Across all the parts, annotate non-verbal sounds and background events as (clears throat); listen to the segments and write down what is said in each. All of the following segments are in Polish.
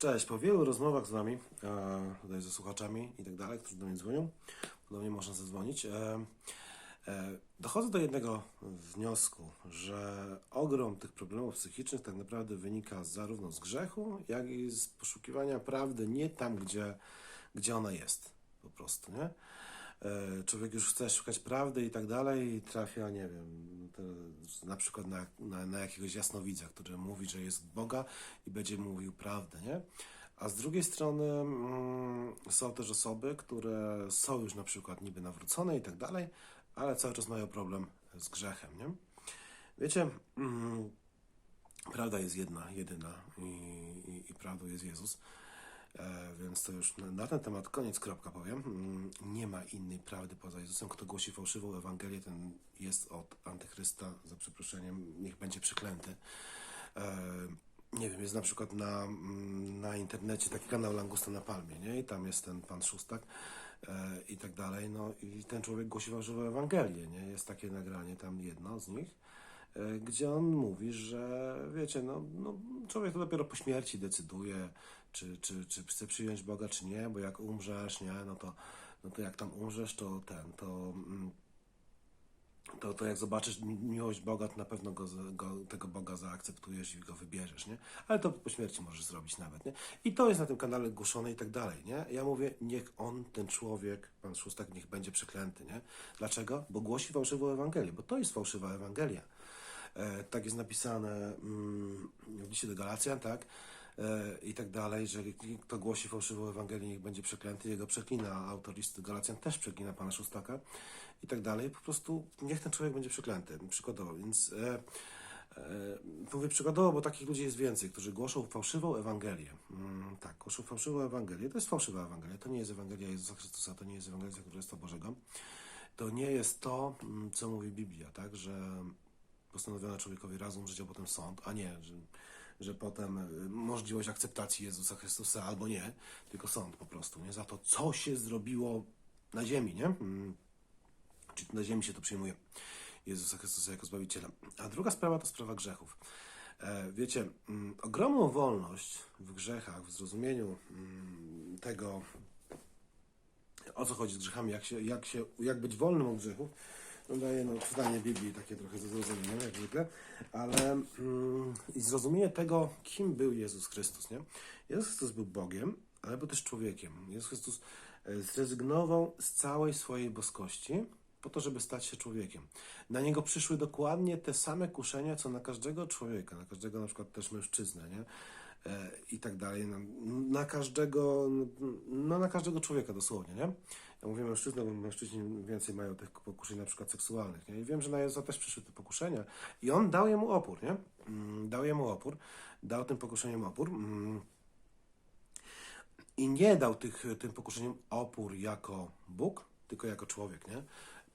Cześć, po wielu rozmowach z Wami, e, tutaj ze słuchaczami i tak dalej, którzy do mnie dzwonią, do mnie można zadzwonić, e, e, dochodzę do jednego wniosku, że ogrom tych problemów psychicznych tak naprawdę wynika zarówno z grzechu, jak i z poszukiwania prawdy nie tam, gdzie, gdzie ona jest, po prostu, nie? E, Człowiek już chce szukać prawdy i tak dalej i trafia, nie wiem, na przykład na, na, na jakiegoś jasnowidza, który mówi, że jest Boga i będzie mówił prawdę, nie? A z drugiej strony mm, są też osoby, które są już na przykład niby nawrócone i tak dalej, ale cały czas mają problem z grzechem, nie? Wiecie, mm, prawda jest jedna, jedyna i, i, i prawdą jest Jezus. E, więc to już na, ten temat koniec, kropka powiem. Mm, Nie ma innej prawdy poza Jezusem. Kto głosi fałszywą Ewangelię, ten jest od antychrysta, za przeproszeniem, niech będzie przeklęty. E, nie wiem, jest na przykład na, mm, na internecie taki kanał Langusta na Palmie, nie? I tam jest ten pan Szóstak e, i tak dalej. No i ten człowiek głosi fałszywą Ewangelię, nie? Jest takie nagranie, tam jedno z nich gdzie on mówi, że wiecie, no, no człowiek to dopiero po śmierci decyduje, czy, czy, czy chce przyjąć Boga, czy nie, bo jak umrzesz, nie, no to, no to jak tam umrzesz, to ten, to, mm, to, to jak zobaczysz mi- miłość Boga, to na pewno go, go, tego Boga zaakceptujesz i go wybierzesz, nie? Ale to po śmierci możesz zrobić nawet, nie? I to jest na tym kanale głoszone i tak dalej, nie? Ja mówię, niech on, ten człowiek, pan Szóstak, niech będzie przeklęty, nie? Dlaczego? Bo głosi fałszywą Ewangelię, bo to jest fałszywa Ewangelia. E, tak jest napisane mm, w liście do Galacjan, tak? E, I tak dalej, że kto głosi fałszywą Ewangelię, niech będzie przeklęty, jego przeklina. Autor listy do Galacjan też przeklina pana Szóstaka i tak dalej. Po prostu niech ten człowiek będzie przeklęty, przykładowo. Więc e, mówię przykładowo, bo takich ludzi jest więcej, którzy głoszą fałszywą Ewangelię. Mm, tak, głoszą fałszywą Ewangelię. To jest fałszywa Ewangelia. To nie jest Ewangelia Jezusa Chrystusa, to nie jest Ewangelia Królestwa Bożego. To nie jest to, mm, co mówi Biblia, tak, że postanowiono człowiekowi raz umrzeć, a potem sąd, a nie, że, że potem y, możliwość akceptacji Jezusa Chrystusa albo nie, tylko sąd po prostu, nie? Za to, co się zrobiło na ziemi, nie? Mm. Czy na ziemi się to przyjmuje Jezusa Chrystusa jako Zbawiciela. A druga sprawa to sprawa grzechów. E, Wiecie, mm, ogromną wolność w grzechach, w zrozumieniu mm, tego, o co chodzi z grzechami, jak, się, jak, się, jak być wolnym od grzechów, daje no, czytanie Biblii takie trochę ze zrozumieniem, jak zwykle, ale mm, i zrozumienie tego, kim był Jezus Chrystus, nie? Jezus Chrystus był Bogiem, ale był też człowiekiem. Jezus Chrystus e, zrezygnował z całej swojej boskości po to, żeby stać się człowiekiem. Na niego przyszły dokładnie te same kuszenia, co na każdego człowieka, na każdego na przykład też mężczyznę, nie? E, I tak dalej. Na, na każdego, no na każdego człowieka dosłownie, nie? Ja mówię mężczyzna, bo mężczyźni więcej mają tych pokuszeń na przykład seksualnych, nie? I wiem, że na Jezusa też przyszły te pokuszenia. I on dał jemu opór, nie? Mm, Dał jemu opór, dał tym pokuszeniom opór. mm, I nie dał tych, tym pokuszeniom opór jako Bóg, tylko jako człowiek, nie?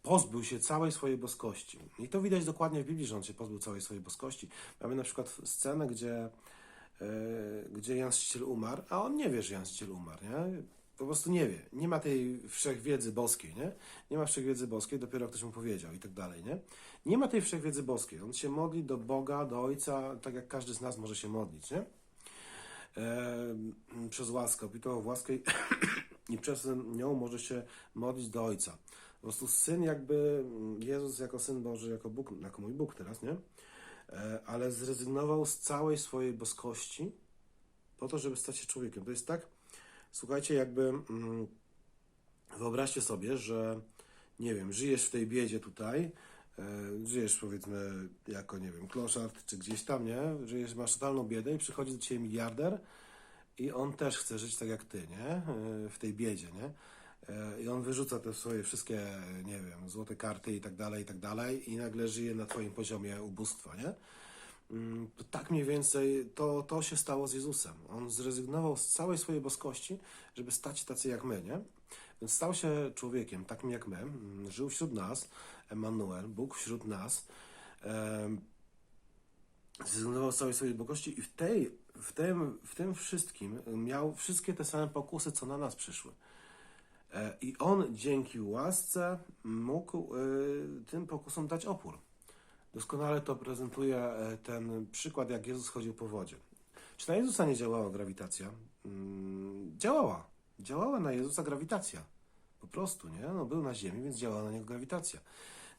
Pozbył się całej swojej boskości. I to widać dokładnie w Biblii, że on się pozbył całej swojej boskości. Mamy na przykład scenę, gdzie, e, gdzie Jan umarł, a on nie wie, że Jan Chrzciciel umarł, nie? Po prostu nie wie. Nie ma tej wszechwiedzy boskiej, nie? Nie ma wszechwiedzy boskiej, dopiero ktoś mu powiedział i tak dalej, nie? Nie ma tej wszechwiedzy boskiej. On się modli do Boga, do Ojca, tak jak każdy z nas może się modlić, nie? e, przez łaskę, opitował w łaskę i, (coughs) i przez nią może się modlić do Ojca. Po prostu Syn jakby, Jezus jako Syn Boży, jako Bóg, jako mój Bóg teraz, nie? E, ale zrezygnował z całej swojej boskości po to, żeby stać się człowiekiem. To jest tak, słuchajcie, jakby mm, wyobraźcie sobie, że nie wiem, żyjesz w tej biedzie tutaj, e, żyjesz powiedzmy jako, nie wiem, kloszard czy gdzieś tam, nie? Żyjesz, masz totalną biedę i przychodzi do ciebie miliarder i on też chce żyć tak jak ty, nie? E, W tej biedzie, nie? E, I on wyrzuca te swoje wszystkie, nie wiem, złote karty i tak dalej, i tak dalej i nagle żyje na twoim poziomie ubóstwa, nie? Mm, tak mniej więcej to, to się stało z Jezusem. On zrezygnował z całej swojej boskości, żeby stać tacy jak my, nie? Więc stał się człowiekiem, takim jak my, mm, żył wśród nas, Emanuel, Bóg wśród nas. Zrezygnował z całej swojej bogości i w, tej, w, tym, w tym wszystkim miał wszystkie te same pokusy, co na nas przyszły. E, I on dzięki łasce mógł y, tym pokusom dać opór. Doskonale to prezentuje e, ten przykład, jak Jezus chodził po wodzie. Czy na Jezusa nie działała grawitacja? Mm, działała. Działała na Jezusa grawitacja. Po prostu, nie? No, był na ziemi, więc działała na niego grawitacja.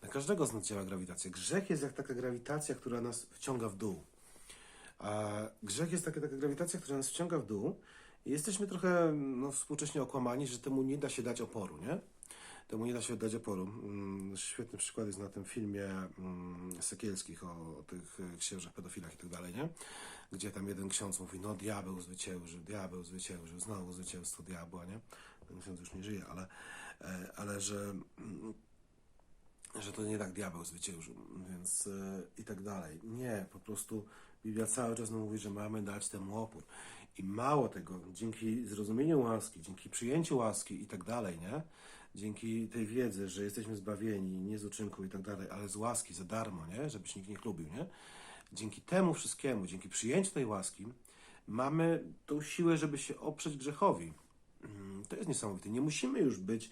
Na każdego z nas działa grawitacja. Grzech jest jak taka grawitacja, która nas wciąga w dół. A grzech jest taka, taka grawitacja, która nas wciąga w dół i jesteśmy trochę no, współcześnie okłamani, że temu nie da się dać oporu, nie? Temu nie da się dać oporu. Mm, Świetny przykład jest na tym filmie mm, Sekielskich o, o tych e, księżach, pedofilach i tak dalej, nie? Gdzie tam jeden ksiądz mówi, no diabeł zwyciężył, diabeł zwyciężył, znowu zwycięstwo diabła, nie? Ten ksiądz już nie żyje, ale, e, ale że, mm, że to nie tak diabeł zwyciężył, więc e, i tak dalej. Nie, po prostu Biblia cały czas nam mówi, że mamy dać temu opór. I mało tego, dzięki zrozumieniu łaski, dzięki przyjęciu łaski i tak dalej, nie? Dzięki tej wiedzy, że jesteśmy zbawieni nie z uczynku i tak dalej, ale z łaski, za darmo, nie? Żebyś nikt nie chlubił, nie? Dzięki temu wszystkiemu, dzięki przyjęciu tej łaski, mamy tą siłę, żeby się oprzeć grzechowi. Mm, To jest niesamowite. Nie musimy już być.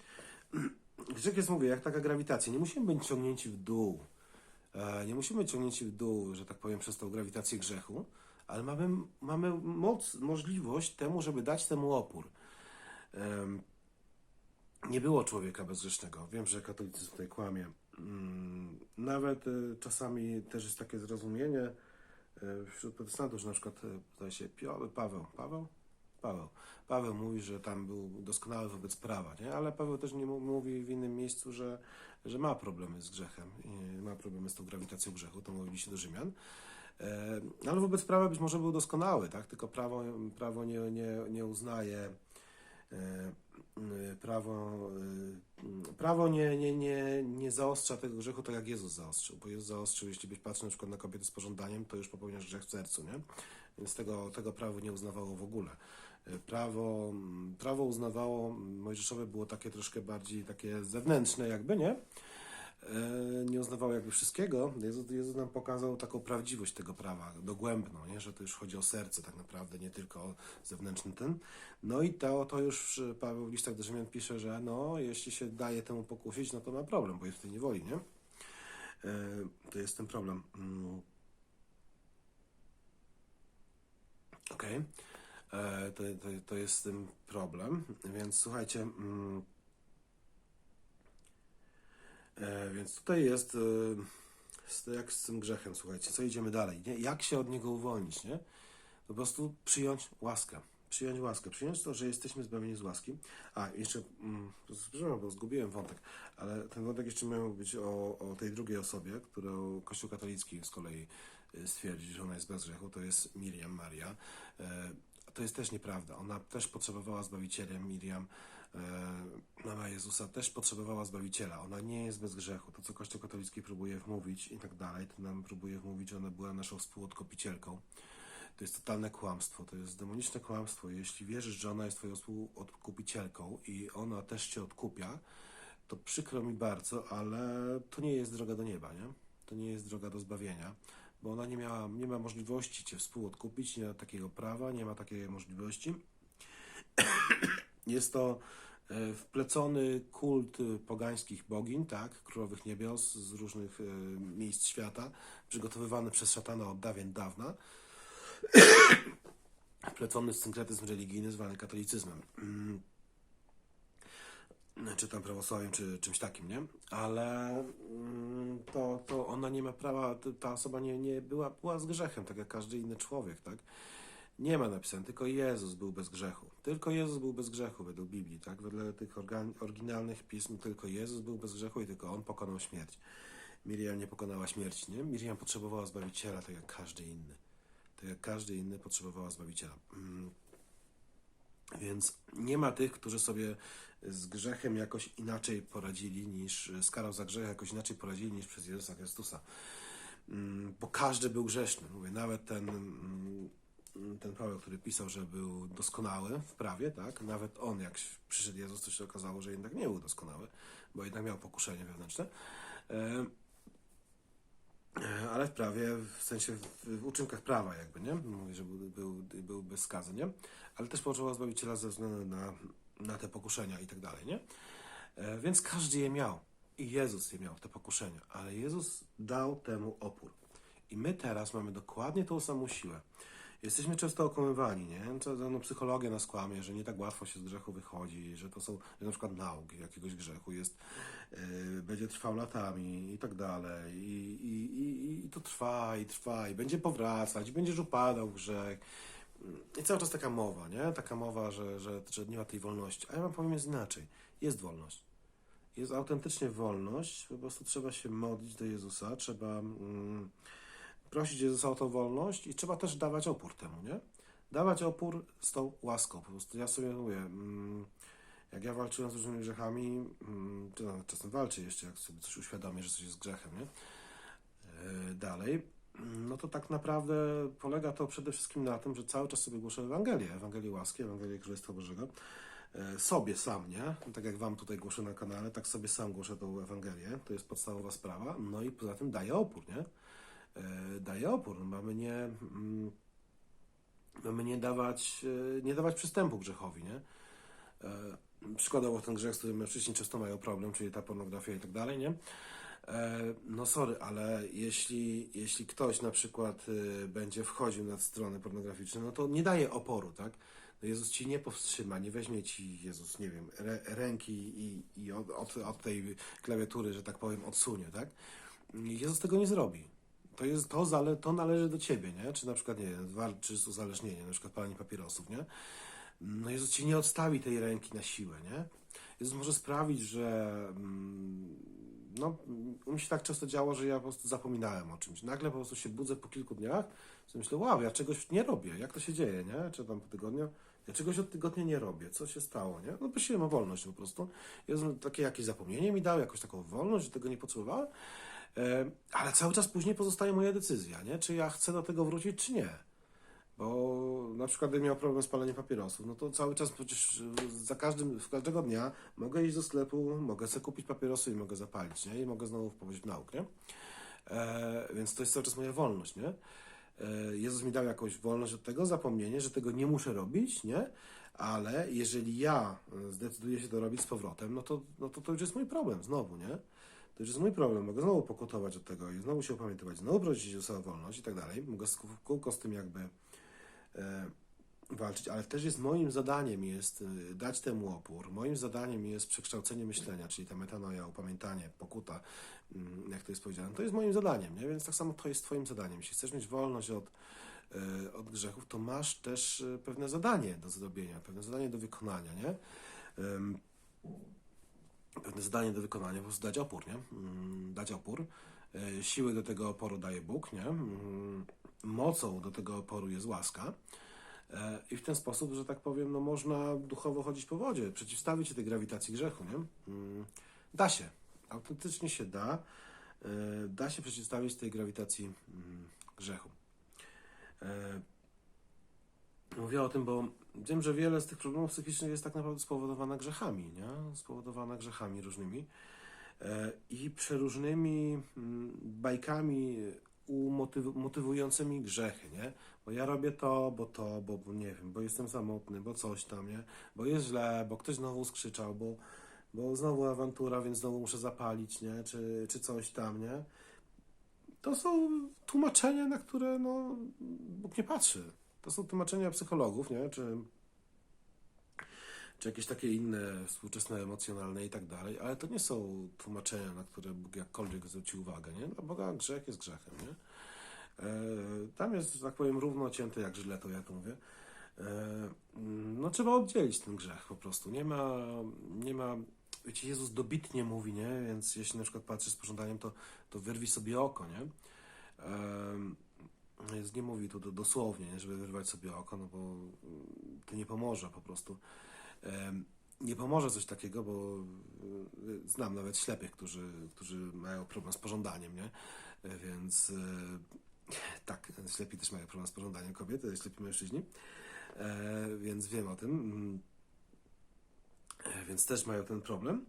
(clears throat) Grzech jest, mówię, jak taka grawitacja. Nie musimy być ciągnięci w dół. E, Nie musimy być ciągnięci w dół, że tak powiem, przez tą grawitację grzechu, ale mamy, mamy moc, możliwość temu, żeby dać temu opór. Nie było człowieka bezgrzesznego. Wiem, że katolicyzm tutaj kłamie. Mm, Nawet e, czasami też jest takie zrozumienie e, wśród protestantów, że na przykład e, zdaje się Paweł, Paweł? Paweł. Paweł mówi, że tam był doskonały wobec prawa, nie? ale Paweł też nie mówi w innym miejscu, że, że ma problemy z grzechem, ma problemy z tą grawitacją grzechu, to mówili się do Rzymian. E, Ale wobec prawa być może był doskonały, tak? tylko prawo, prawo nie, nie, nie uznaje, prawo, e, prawo nie, nie, nie, nie zaostrza tego grzechu tak jak Jezus zaostrzył, bo Jezus zaostrzył, jeśli byś patrzył na przykład na kobiety z pożądaniem, to już popełniasz grzech w sercu, nie? Więc tego, tego prawo nie uznawało w ogóle. E, Prawo, prawo uznawało, mojżeszowe było takie troszkę bardziej takie zewnętrzne jakby, nie? E, nie uznawało jakby wszystkiego. Jezus, Jezus nam pokazał taką prawdziwość tego prawa, dogłębną, nie? że to już chodzi o serce tak naprawdę, nie tylko o zewnętrzny ten. No i to, to już Paweł w listach do Rzymian pisze, że no, jeśli się daje temu pokusić, no to ma problem, bo jest w tej niewoli, nie? E, To jest ten problem. Mm. Okej. E, To, to, to jest tym problem, więc słuchajcie... E, więc tutaj jest, e, jak z tym grzechem, słuchajcie, co idziemy dalej, nie? Jak się od niego uwolnić, nie? Po prostu przyjąć łaskę. Przyjąć łaskę. Przyjąć to, że jesteśmy zbawieni z łaski. A, jeszcze, mm, bo zgubiłem wątek, ale ten wątek jeszcze miał być o, o tej drugiej osobie, którą Kościół katolicki z kolei e, stwierdzi, że ona jest bez grzechu, to jest Miriam Maria. To jest też nieprawda. Ona też potrzebowała Zbawiciela, Miriam. E, Mama Jezusa też potrzebowała Zbawiciela. Ona nie jest bez grzechu. To, co Kościół katolicki próbuje wmówić i tak dalej, to nam próbuje wmówić, że ona była naszą współodkupicielką. To jest totalne kłamstwo, to jest demoniczne kłamstwo. Jeśli wierzysz, że ona jest twoją współodkupicielką i ona też cię odkupia, to przykro mi bardzo, ale to nie jest droga do nieba, nie? To nie jest droga do zbawienia, bo ona nie, miała, nie ma możliwości cię współodkupić, nie ma takiego prawa, nie ma takiej możliwości. (coughs) Jest to wplecony kult e, pogańskich bogiń, tak, królowych niebios z różnych e, miejsc świata, przygotowywany przez szatana od dawien dawna. (coughs) Wplecony synkretyzm religijny zwany katolicyzmem. Mm. Czy tam prawosławiem, czy czymś takim, nie? Ale mm, to, to ona nie ma prawa, ta osoba nie, nie była, była z grzechem, tak jak każdy inny człowiek, tak? Nie ma napisane, tylko Jezus był bez grzechu. Tylko Jezus był bez grzechu według Biblii, tak? Wedle tych oryginalnych pism tylko Jezus był bez grzechu i tylko On pokonał śmierć. Miriam nie pokonała śmierci, nie? Miriam potrzebowała Zbawiciela, tak jak każdy inny. Tak jak każdy inny potrzebowała Zbawiciela. Mm. Więc nie ma tych, którzy sobie z grzechem jakoś inaczej poradzili niż, z karą za grzech jakoś inaczej poradzili niż przez Jezusa Chrystusa. Mm, Bo każdy był grzeszny. Mówię, nawet ten, mm, ten Paweł, który pisał, że był doskonały w prawie, tak? Nawet on, jak przyszedł Jezus, to się okazało, że jednak nie był doskonały, bo jednak miał pokuszenie wewnętrzne. E, e, Ale w prawie, w sensie w, w uczynkach prawa jakby, nie? Mówi, że był, był, był bez skazy, nie? Ale też potrzebował Zbawiciela ze względu na, na te pokuszenia i tak dalej, nie? E, Więc każdy je miał. I Jezus je miał, te pokuszenia. Ale Jezus dał temu opór. I my teraz mamy dokładnie tą samą siłę. Jesteśmy często okłamywani, nie? No, psychologia nas kłamie, że nie tak łatwo się z grzechu wychodzi, że to są, że na przykład nauk jakiegoś grzechu jest, yy, będzie trwał latami i tak dalej. I, i, i, I to trwa i trwa i będzie powracać, i będziesz upadał grzech. I cały czas taka mowa, nie? Taka mowa, że, że, że nie ma tej wolności. A ja wam powiem jest inaczej. Jest wolność. Jest autentycznie wolność, po prostu trzeba się modlić do Jezusa, trzeba mm, prosić Jezusa o tą wolność i trzeba też dawać opór temu, nie? Dawać opór z tą łaską. Po prostu ja sobie mówię, mm, jak ja walczyłem z różnymi grzechami, mm, to nawet czasem walczę jeszcze, jak sobie coś uświadomię, że coś jest grzechem, nie? E, dalej, no to tak naprawdę polega to przede wszystkim na tym, że cały czas sobie głoszę Ewangelię, Ewangelię łaski, Ewangelię Królestwa Bożego. E, Sobie sam, nie? Tak jak Wam tutaj głoszę na kanale, tak sobie sam głoszę tą Ewangelię. To jest podstawowa sprawa. No i poza tym daję opór, nie? E, Daję opór. Mamy nie, mm, mamy nie dawać, e, nie dawać przystępu grzechowi, nie? E, Przykładowo ten grzech, z którym mężczyźni często mają problem, czyli ta pornografia i tak dalej, nie? No sorry, ale jeśli, jeśli ktoś na przykład będzie wchodził na strony pornograficzne, no to nie daje oporu, tak? No Jezus ci nie powstrzyma, nie weźmie ci Jezus, nie wiem, re, ręki i, i od, od, od tej klawiatury, że tak powiem, odsunie, tak? Jezus tego nie zrobi. To, jest, to, zale, to należy do ciebie, nie? Czy na przykład, nie wiem, walczysz z uzależnieniem, na przykład palenie papierosów, nie? No Jezus ci nie odstawi tej ręki na siłę, nie? Jezus może sprawić, że mm, no, mnie się tak często działo, że ja po prostu zapominałem o czymś. Nagle po prostu się budzę po kilku dniach, sobie myślę, wow, ja czegoś nie robię, jak to się dzieje, nie? Czy tam po tygodniu? Ja czegoś od tygodnia nie robię, co się stało, nie? No prosiłem o wolność po prostu. Jezus takie jakieś zapomnienie mi dał, jakąś taką wolność, że tego nie potrzebowałem. E, ale cały czas później pozostaje moja decyzja, nie? Czy ja chcę do tego wrócić, czy nie. Bo na przykład gdybym miał problem z paleniem papierosów, no to cały czas przecież za każdym, w każdego dnia mogę iść do sklepu, mogę sobie kupić papierosy i mogę zapalić, nie? I mogę znowu wpaść w nauk, nie? E, więc to jest cały czas moja wolność, nie? E, Jezus mi dał jakąś wolność od tego, zapomnienie, że tego nie muszę robić, nie? Ale jeżeli ja e, zdecyduję się to robić z powrotem, no to, no to to już jest mój problem, znowu, nie? To już jest mój problem, mogę znowu pokutować od tego i znowu się opamiętywać, znowu prosić o wolność i tak dalej. Mogę z kółko z tym jakby e, walczyć, ale też jest moim zadaniem jest e, dać temu opór. Moim zadaniem jest przekształcenie myślenia, czyli ta metanoja, upamiętanie, pokuta, mm, jak to jest powiedziane. To jest moim zadaniem, nie? Więc tak samo to jest twoim zadaniem. Jeśli chcesz mieć wolność od, e, od grzechów, to masz też e, pewne zadanie do zrobienia, pewne zadanie do wykonania, nie? Pewne zadanie do wykonania, po prostu dać opór, nie? Mm, Dać opór. E, Siły do tego oporu daje Bóg, nie? Mm, Mocą do tego oporu jest łaska. E, I w ten sposób, że tak powiem, no można duchowo chodzić po wodzie, przeciwstawić się tej grawitacji grzechu, nie? Mm, Da się. Autentycznie się da. E, Da się przeciwstawić tej grawitacji grzechu. Mówię o tym, bo wiem, że wiele z tych problemów psychicznych jest tak naprawdę spowodowana grzechami, nie? Spowodowana grzechami różnymi e, i przeróżnymi mm, bajkami umotyw- motywującymi grzechy, nie? Bo ja robię to, bo to, bo, bo nie wiem, bo jestem samotny, bo coś tam, nie? Bo jest źle, bo ktoś znowu skrzyczał, bo, bo znowu awantura, więc znowu muszę zapalić, nie? Czy, czy coś tam, nie? To są tłumaczenia, na które no, Bóg nie patrzy. To są tłumaczenia psychologów, nie? Czy, czy jakieś takie inne, współczesne, emocjonalne i tak dalej, ale to nie są tłumaczenia, na które Bóg jakkolwiek zwróci uwagę, nie? Dla Boga grzech jest grzechem, nie? E, tam jest, że tak powiem, równo cięty jak żyle, to ja to mówię. E, no trzeba oddzielić ten grzech po prostu. Nie ma, nie ma, wiecie, Jezus dobitnie mówi, nie? Więc jeśli na przykład patrzysz z pożądaniem, to, to wyrwij sobie oko, nie? Jezus nie mówi tu do- dosłownie, nie? żeby wyrwać sobie oko, no bo mm, to nie pomoże po prostu. Nie pomoże coś takiego, bo y, znam nawet ślepych, którzy, którzy mają problem z pożądaniem, nie? E, Więc e, tak, ślepi też mają problem z pożądaniem kobiety, ślepi mężczyźni, E, więc wiem o tym. Mm. Więc też mają ten problem.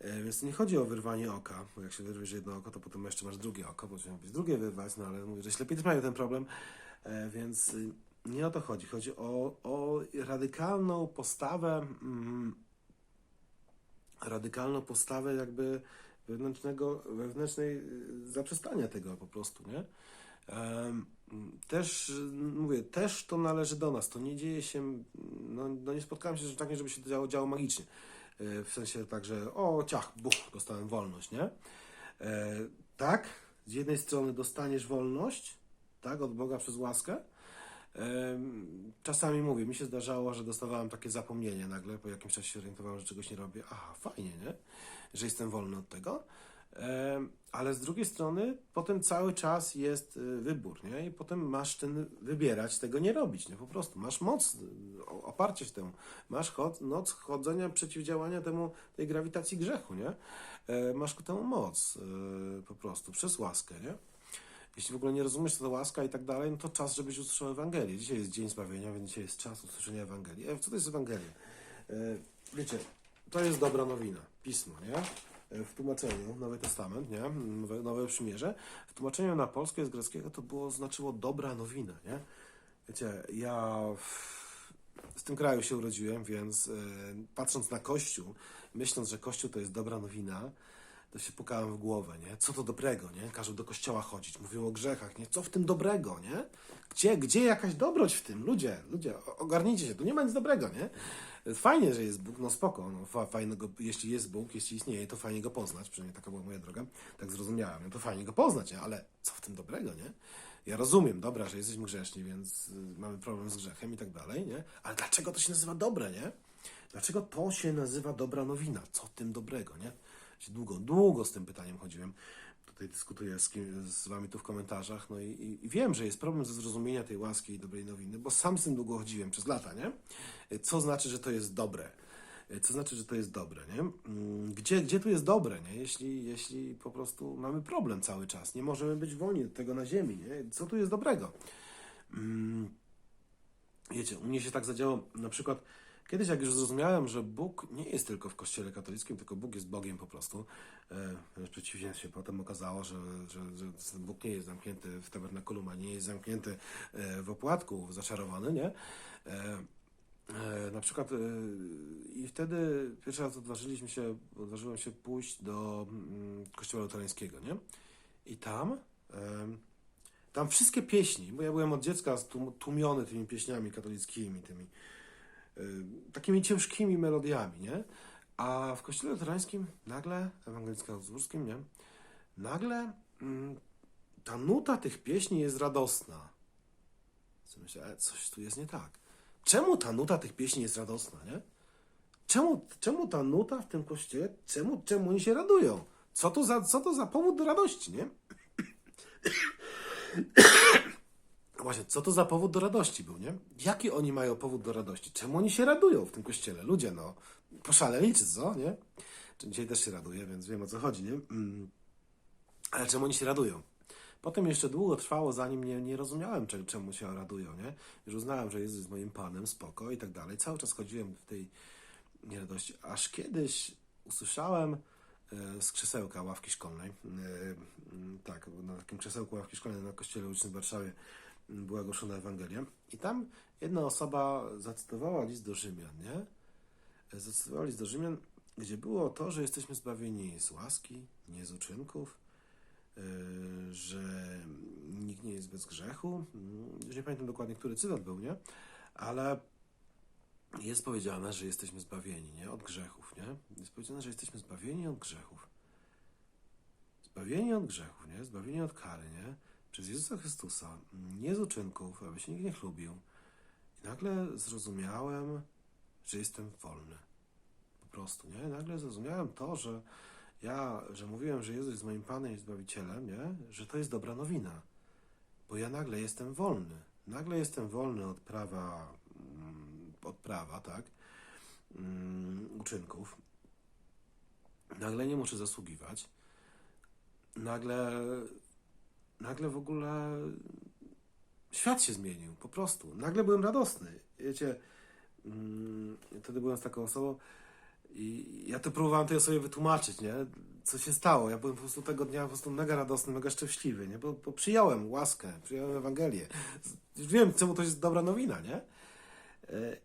E, Więc nie chodzi o wyrwanie oka, bo jak się wyrwiesz jedno oko, to potem jeszcze masz drugie oko, bo być drugie wyrwać, no ale mówię, że ślepi też mają ten problem, E, więc y, nie o to chodzi. Chodzi o, o radykalną postawę, mm, radykalną postawę jakby wewnętrznego, wewnętrznej y, zaprzestania tego po prostu, nie? Też, mówię, też to należy do nas. To nie dzieje się, no, no nie spotkałem się z takim, żeby się to działo, działo magicznie. E, W sensie tak, że o ciach, buch, dostałem wolność, nie? E, tak, z jednej strony dostaniesz wolność, tak, od Boga przez łaskę. Em, Czasami mówię, mi się zdarzało, że dostawałem takie zapomnienie nagle, po jakimś czasie się orientowałem, że czegoś nie robię. Aha, fajnie, nie? Że jestem wolny od tego. Ale z drugiej strony potem cały czas jest y, wybór, nie? I potem masz ten wybierać, tego nie robić, nie? Po prostu masz moc, y, oparcie się temu. Masz chod, noc chodzenia, przeciwdziałania temu, tej grawitacji grzechu, nie? E, Masz ku temu moc, y, po prostu, przez łaskę, nie? Jeśli w ogóle nie rozumiesz, co to łaska i tak dalej, no to czas, żebyś usłyszał Ewangelię. Dzisiaj jest Dzień Zbawienia, więc dzisiaj jest czas usłyszenia Ewangelii. E, co to jest Ewangelia? E, Wiecie, to jest dobra nowina, pismo, nie? E, W tłumaczeniu, Nowy Testament, nie? Nowe, Nowe Przymierze. W tłumaczeniu na polskie z greckiego to było, znaczyło dobra nowina, nie? Wiecie, ja w, tym kraju się urodziłem, więc e, patrząc na Kościół, myśląc, że Kościół to jest dobra nowina, to się pukałem w głowę, nie? Co to dobrego, nie? Każą do kościoła chodzić, mówią o grzechach, nie? Co w tym dobrego, nie? Gdzie, gdzie jakaś dobroć w tym? Ludzie, ludzie, ogarnijcie się, tu nie ma nic dobrego, nie? Fajnie, że jest Bóg, no spoko, no fa, fajno go, jeśli jest Bóg, jeśli istnieje, to fajnie go poznać, przynajmniej taka była moja droga, tak zrozumiałem, no to fajnie go poznać, nie? Ale co w tym dobrego, nie? Ja rozumiem, dobra, że jesteśmy grzeszni, więc y, mamy problem z grzechem i tak dalej, nie? Ale dlaczego to się nazywa dobre, nie? Dlaczego to się nazywa dobra nowina? Co w tym dobrego, nie? Długo, długo z tym pytaniem chodziłem. Tutaj dyskutuję z, kim, z wami tu w komentarzach, no i, i, i wiem, że jest problem ze zrozumienia tej łaski i dobrej nowiny, bo sam z tym długo chodziłem przez lata, nie? Co znaczy, że to jest dobre? Co znaczy, że to jest dobre, nie? Mm, Gdzie, gdzie tu jest dobre, nie? Jeśli, jeśli po prostu mamy problem cały czas, nie możemy być wolni od tego na ziemi, nie? Co tu jest dobrego? Mm, Wiecie, u mnie się tak zadziało, na przykład kiedyś jak już zrozumiałem, że Bóg nie jest tylko w kościele katolickim, tylko Bóg jest Bogiem po prostu. E, wręcz przeciwnie się potem okazało, że, że, że Bóg nie jest zamknięty w tabernakulum, a nie jest zamknięty e, w opłatku, zaczarowany, nie? E, na przykład i wtedy pierwszy raz odważyliśmy się, odważyłem się pójść do mm, kościoła luterańskiego, nie? I tam tam wszystkie pieśni, bo ja byłem od dziecka tłumiony tymi pieśniami katolickimi, tymi takimi ciężkimi melodiami, nie? A w kościele luterańskim nagle, ewangelicko-augsburskim, nie? Nagle mm, ta nuta tych pieśni jest radosna. Co myślę, e, coś tu jest nie tak. Czemu ta nuta tych pieśni jest radosna, nie? Czemu, czemu ta nuta w tym kościele, czemu, czemu oni się radują? Co to za, co to za powód do radości, nie? Właśnie, co to za powód do radości był, nie? Jaki oni mają powód do radości? Czemu oni się radują w tym kościele? Ludzie, no, poszaleli czy co, nie? Dzisiaj też się raduję, więc wiem o co chodzi, nie? Mm. Ale czemu oni się radują? Potem jeszcze długo trwało, zanim nie, nie rozumiałem, cze- czemu się radują, nie? Już uznałem, że Jezus jest moim Panem, spoko i tak dalej. Cały czas chodziłem w tej nieradości. Aż kiedyś usłyszałem e, z krzesełka ławki szkolnej, e, tak, na takim krzesełku ławki szkolnej na kościele ulicznym w Warszawie była głoszona Ewangelia i tam jedna osoba zacytowała list do Rzymian, nie? Zacytowała list do Rzymian, gdzie było to, że jesteśmy zbawieni z łaski, nie z uczynków, e, że nikt nie jest bez grzechu. Mm, Już nie pamiętam dokładnie, który cytat był, nie? Ale jest powiedziane, że jesteśmy zbawieni, nie? Od grzechów, nie? Jest powiedziane, że jesteśmy zbawieni od grzechów. Zbawieni od grzechów, nie? Zbawieni od kary, nie? Przez Jezusa Chrystusa, nie z uczynków, aby się nikt nie chlubił. I nagle zrozumiałem, że jestem wolny. Po prostu, nie? Nagle zrozumiałem to, że ja, że mówiłem, że Jezus jest moim Panem i Zbawicielem, nie? Że to jest dobra nowina. Bo ja nagle jestem wolny. Nagle jestem wolny od prawa, mm, od prawa, tak? Mm, uczynków. Nagle nie muszę zasługiwać. Nagle, nagle w ogóle świat się zmienił, po prostu. Nagle byłem radosny. Wiecie, mm, wtedy byłem z taką osobą i ja to próbowałem tej osobie wytłumaczyć, nie? Co się stało. Ja byłem po prostu tego dnia po prostu mega radosny, mega szczęśliwy, nie? Bo, bo przyjąłem łaskę, przyjąłem Ewangelię. Wiem, czemu to jest dobra nowina, nie? E,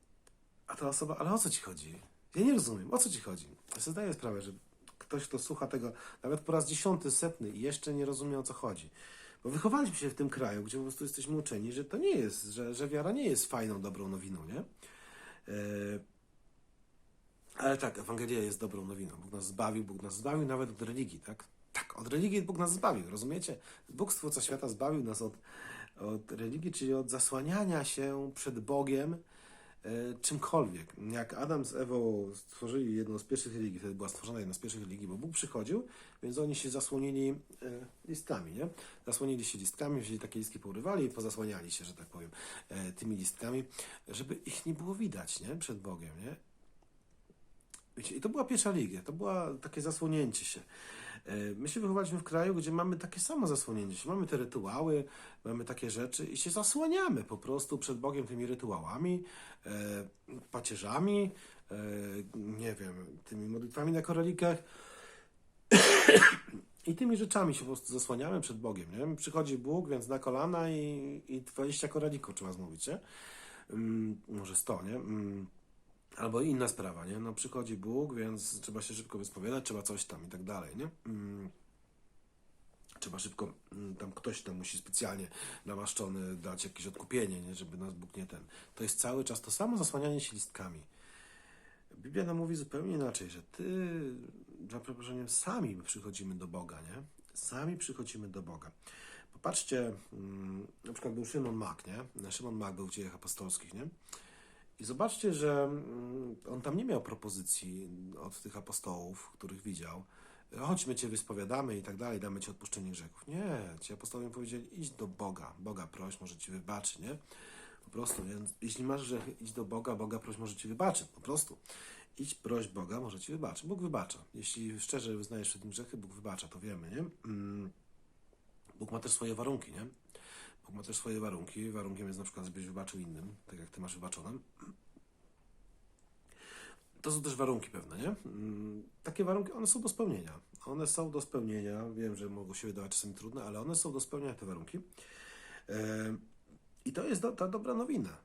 A ta osoba, ale o co ci chodzi? Ja nie rozumiem, o co ci chodzi? Ja sobie zdaję sprawę, że ktoś, kto słucha tego nawet po raz dziesiąty, setny i jeszcze nie rozumie o co chodzi. Bo wychowaliśmy się w tym kraju, gdzie po prostu jesteśmy uczeni, że to nie jest, że, że wiara nie jest fajną, dobrą nowiną, nie? E, ale tak, Ewangelia jest dobrą nowiną. Bóg nas zbawił, Bóg nas zbawił nawet od religii, tak? Tak, od religii Bóg nas zbawił, rozumiecie? Bóg stwórca świata zbawił nas od, od religii, czyli od zasłaniania się przed Bogiem czymkolwiek. Jak Adam z Ewą stworzyli jedną z pierwszych religii, wtedy była stworzona jedna z pierwszych religii, bo Bóg przychodził, więc oni się zasłonili e, listkami, nie? Zasłonili się listkami, wzięli takie listki, pourywali i pozasłaniali się, że tak powiem, e, tymi listkami, żeby ich nie było widać, nie? Przed Bogiem, nie? Wiecie, i to była pierwsza religia, to była takie zasłonięcie się. E, My się wychowaliśmy w kraju, gdzie mamy takie samo zasłonięcie. Mamy te rytuały, mamy takie rzeczy i się zasłaniamy po prostu przed Bogiem tymi rytuałami, e, pacierzami, e, nie wiem, tymi modlitwami na koralikach. (coughs) I tymi rzeczami się po prostu zasłaniamy przed Bogiem, nie? Przychodzi Bóg, więc na kolana i, i 20 koralików trzeba zmówić, nie? Mm, może 100, nie? Albo inna sprawa, nie? No przychodzi Bóg, więc trzeba się szybko wyspowiadać, trzeba coś tam i tak dalej, nie? Mm. Trzeba szybko, mm, tam ktoś tam musi specjalnie namaszczony dać jakieś odkupienie, nie? Żeby nas Bóg nie ten. To jest cały czas to samo zasłanianie się listkami. Biblia nam mówi zupełnie inaczej, że ty, za przeproszeniem, sami przychodzimy do Boga, nie? Sami przychodzimy do Boga. Popatrzcie, mm, na przykład był Szymon Mak, nie? Szymon Mak był w dziejach apostolskich, nie? I zobaczcie, że mm, on tam nie miał propozycji od tych apostołów, których widział. Chodźmy Cię wyspowiadamy i tak dalej, damy Ci odpuszczenie grzechów. Nie, ci apostołowie powiedzieli, idź do Boga. Boga proś, może Ci wybaczy, nie? Po prostu, nie? jeśli masz grzechy, idź do Boga, Boga proś, może Ci wybaczy. Po prostu. Idź, proś Boga, może Ci wybaczy. Bóg wybacza. Jeśli szczerze wyznajesz przed nim grzechy, Bóg wybacza, to wiemy, nie? Mm. Bóg ma też swoje warunki, nie? Bóg ma też swoje warunki. Warunkiem jest na przykład, żebyś wybaczył innym, tak jak ty masz wybaczone. To są też warunki pewne, nie? Mm, Takie warunki, one są do spełnienia. One są do spełnienia. Wiem, że mogą się wydawać czasami trudne, ale one są do spełnienia, te warunki. E, I to jest do, ta dobra nowina.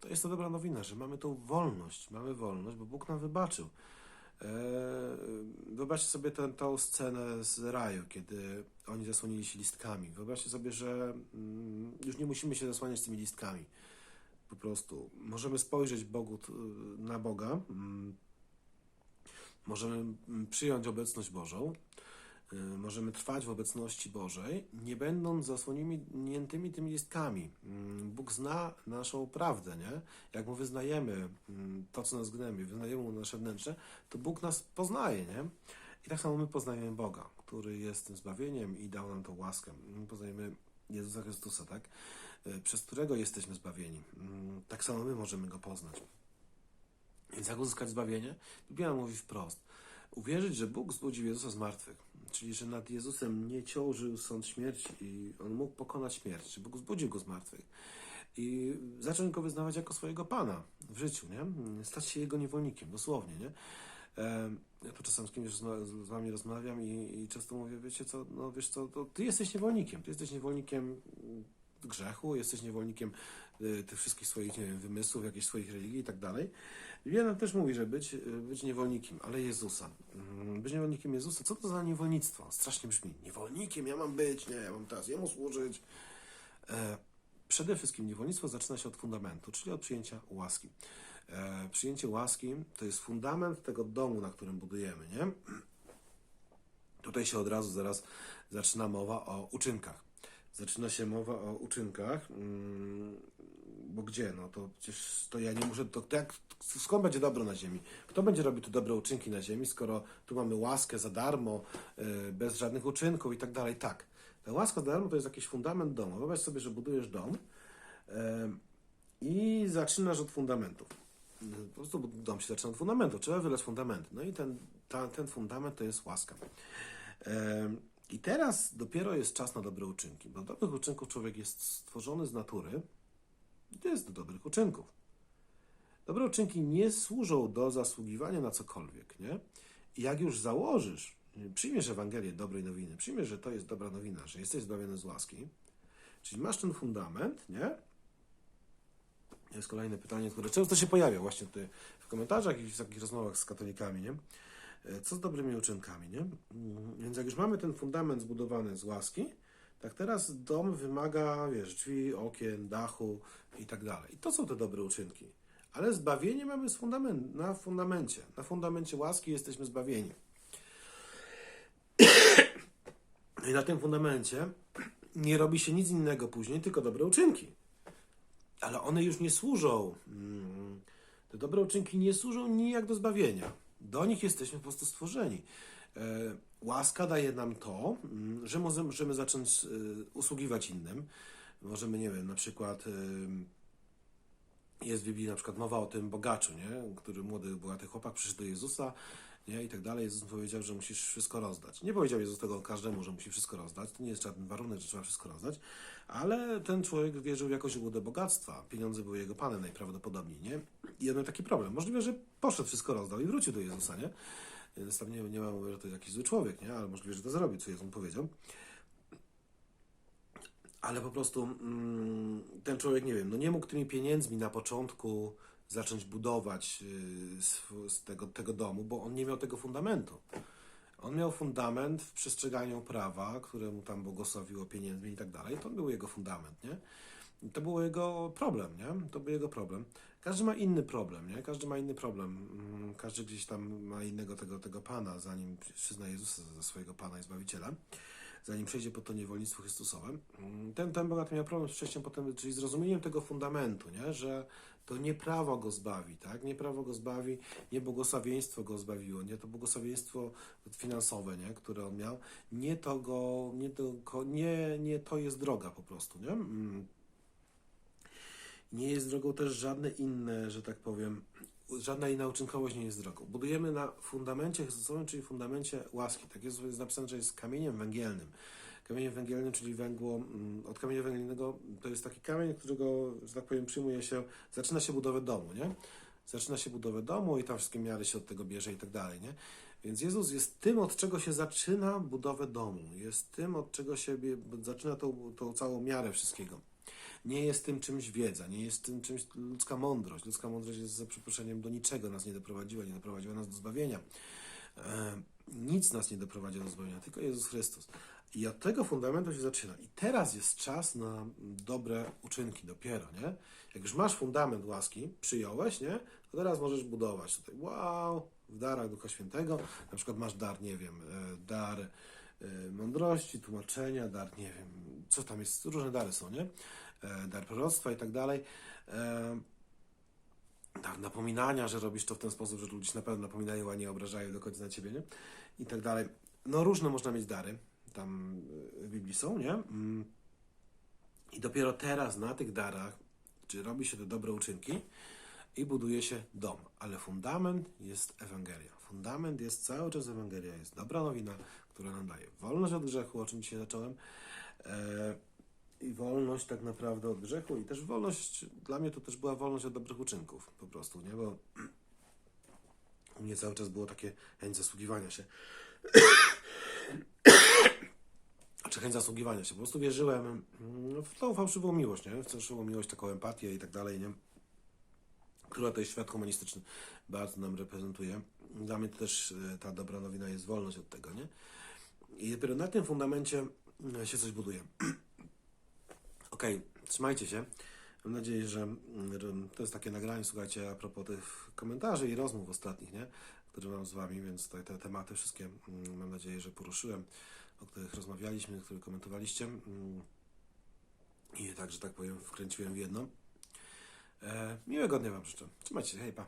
To jest ta dobra nowina, że mamy tą wolność. Mamy wolność, bo Bóg nam wybaczył. E, Wyobraźcie sobie tę, scenę z raju, kiedy oni zasłonili się listkami. Wyobraźcie sobie, że mm, już nie musimy się zasłaniać tymi listkami. Po prostu możemy spojrzeć Bogu, na Boga, mm, możemy mm, przyjąć obecność Bożą, y, możemy trwać w obecności Bożej, nie będąc zasłoniętymi tymi listkami. Bóg zna naszą prawdę, nie? Jak Mu wyznajemy to, co nas gnębi, wyznajemy Mu nasze wnętrze, to Bóg nas poznaje, nie? I tak samo my poznajemy Boga, który jest tym zbawieniem i dał nam tą łaskę. My poznajemy Jezusa Chrystusa, tak? Y, Przez którego jesteśmy zbawieni. Mm, Tak samo my możemy Go poznać. Więc jak uzyskać zbawienie? Biblia mówi wprost. Uwierzyć, że Bóg zbudził Jezusa z martwych, czyli że nad Jezusem nie ciążył sąd śmierci i On mógł pokonać śmierć, Bóg zbudził Go z martwych. I zacząć Go wyznawać jako swojego Pana w życiu, nie? Stać się Jego niewolnikiem, dosłownie, nie? Ja tu czasem z kimś z wami rozmawiam i, i często mówię, wiecie co, no wiesz co, to ty jesteś niewolnikiem, ty jesteś niewolnikiem mm, grzechu, jesteś niewolnikiem y, tych wszystkich swoich, nie wiem, wymysłów, jakichś swoich religii i tak dalej. Nam też mówi, że być, y, być niewolnikiem, ale Jezusa. Mm, Być niewolnikiem Jezusa, co to za niewolnictwo? Strasznie brzmi. Niewolnikiem ja mam być, nie, ja mam teraz Jemu służyć. E, Przede wszystkim niewolnictwo zaczyna się od fundamentu, czyli od przyjęcia łaski. E, Przyjęcie łaski to jest fundament tego domu, na którym budujemy, nie? Tutaj się od razu zaraz zaczyna mowa o uczynkach. Zaczyna się mowa o uczynkach, mm, bo gdzie? No to przecież to ja nie muszę, to, to jak, skąd będzie dobro na ziemi? Kto będzie robił tu dobre uczynki na ziemi, skoro tu mamy łaskę za darmo, y, bez żadnych uczynków i tak dalej? Tak. Ta łaska za darmo to jest jakiś fundament domu. Wyobraź sobie, że budujesz dom y, i zaczynasz od fundamentów. Po prostu dom się zaczyna od fundamentu. Trzeba wylać fundament. No i ten, ta, ten fundament to jest łaska. I teraz dopiero jest czas na dobre uczynki, bo do dobrych uczynków człowiek jest stworzony z natury to jest do dobrych uczynków. Dobre uczynki nie służą do zasługiwania na cokolwiek, nie? I jak już założysz, przyjmiesz Ewangelię dobrej nowiny, przyjmiesz, że to jest dobra nowina, że jesteś zbawiony z łaski, czyli masz ten fundament, nie? Jest kolejne pytanie, które często się pojawia właśnie tutaj w komentarzach i w takich rozmowach z katolikami, nie? E, Co z dobrymi uczynkami, nie? Mm, Więc jak już mamy ten fundament zbudowany z łaski, Tak teraz dom wymaga, wiesz, drzwi, okien, dachu i tak dalej. I to są te dobre uczynki. Ale zbawienie mamy z fundament, na fundamencie. Na fundamencie łaski jesteśmy zbawieni. (coughs) I na tym fundamencie nie robi się nic innego później, tylko dobre uczynki. Ale one już nie służą. mm, Te dobre uczynki nie służą nijak do zbawienia. Do nich jesteśmy po prostu stworzeni. E, Łaska daje nam to, mm, że możemy, zacząć e, usługiwać innym. Możemy, nie wiem, na przykład em, jest w Biblii na przykład mowa o tym bogaczu, nie? który młody, bogaty chłopak przyszedł do Jezusa nie? i tak dalej. Jezus powiedział, że musisz wszystko rozdać. Nie powiedział Jezus tego każdemu, że musi wszystko rozdać. To nie jest żaden warunek, że trzeba wszystko rozdać. Ale ten człowiek wierzył w jakąś źródło bogactwa. Pieniądze były jego panem najprawdopodobniej. Nie? I on miał taki problem. Możliwe, że poszedł, wszystko rozdał i wrócił do Jezusa. Nie? Więc tam nie, nie ma mowy, że to jest jakiś zły człowiek, nie? ale możliwe, że to zrobił, co Jezus mu powiedział. Ale po prostu mm, ten człowiek, nie wiem, no nie mógł tymi pieniędzmi na początku zacząć budować y, z tego, tego domu, bo on nie miał tego fundamentu. On miał fundament w przestrzeganiu prawa, które mu tam błogosławiło pieniędzmi i tak dalej. To był jego fundament, nie? I to był jego problem, nie? To był jego problem. Każdy ma inny problem, nie? Każdy ma inny problem. Mm, Każdy gdzieś tam ma innego tego, tego Pana, zanim przyzna Jezusa za swojego Pana i Zbawiciela zanim przejdzie pod to niewolnictwo Chrystusowe. Mm, Ten, ten bogaty miał problem z przejściem potem, czyli zrozumieniem tego fundamentu, nie? że to nie prawo go zbawi, tak? Nie prawo go zbawi, nie błogosławieństwo go zbawiło, nie to błogosławieństwo finansowe, nie? które on miał, nie to go, nie to, nie, nie to jest droga po prostu, nie? Mm. Nie jest drogą też żadne inne, że tak powiem, żadna inna uczynkowość nie jest drogą. Budujemy na fundamencie Chrystusowym, czyli fundamencie łaski. Tak jest, jest napisane, że jest kamieniem węgielnym. Kamieniem węgielnym, czyli węgło, mm, od kamienia węgielnego to jest taki kamień, którego, że tak powiem, przyjmuje się, zaczyna się budowę domu, nie? Zaczyna się budowę domu i tam wszystkie miary się od tego bierze i tak dalej, nie? Więc Jezus jest tym, od czego się zaczyna budowę domu. Jest tym, od czego się zaczyna tą, tą całą miarę wszystkiego nie jest tym czymś wiedza, nie jest tym czymś ludzka mądrość. Ludzka mądrość jest za przeproszeniem do niczego nas nie doprowadziła, nie doprowadziła nas do zbawienia. E, nic nas nie doprowadzi do zbawienia, tylko Jezus Chrystus. I od tego fundamentu się zaczyna. I teraz jest czas na dobre uczynki dopiero, nie? Jak już masz fundament łaski, przyjąłeś, nie? To teraz możesz budować tutaj. Wow, w darach Ducha Świętego. Na przykład masz dar, nie wiem, e, dar e, mądrości, tłumaczenia, dar, nie wiem, co tam jest, różne dary są, nie? E, Dar proroctwa i tak dalej. Dar napominania, że robisz to w ten sposób, że ludzie na pewno napominają, a nie obrażają do końca na ciebie, nie? I tak dalej. No różne można mieć dary, tam w Biblii są, nie? Mm. I dopiero teraz na tych darach, czy robi się te dobre uczynki i buduje się dom. Ale fundament jest Ewangelia. Fundament jest cały czas Ewangelia. Jest dobra nowina, która nam daje wolność od grzechu, o czym dzisiaj zacząłem. E, i wolność tak naprawdę od grzechu i też wolność, dla mnie to też była wolność od dobrych uczynków po prostu, nie? Bo u mnie cały czas było takie chęć zasługiwania się. Czy chęć zasługiwania się. Po prostu wierzyłem mm, w tą fałszywą miłość, nie? W fałszywą miłość, taką empatię i tak dalej, nie? Która to jest świat komunistyczny bardzo nam reprezentuje. Dla mnie też e, ta dobra nowina jest wolność od tego, nie? I dopiero na tym fundamencie e, się coś buduje. (clears throat) Okej, trzymajcie się. Mam nadzieję, że mm, to jest takie nagranie, słuchajcie, a propos tych komentarzy i rozmów ostatnich, nie? Które mam z Wami, więc tutaj te tematy wszystkie mm, mam nadzieję, że poruszyłem, o których rozmawialiśmy, które komentowaliście. Mm, I tak, że tak powiem, wkręciłem w jedno. E, miłego dnia Wam życzę. Trzymajcie się, hej, pa.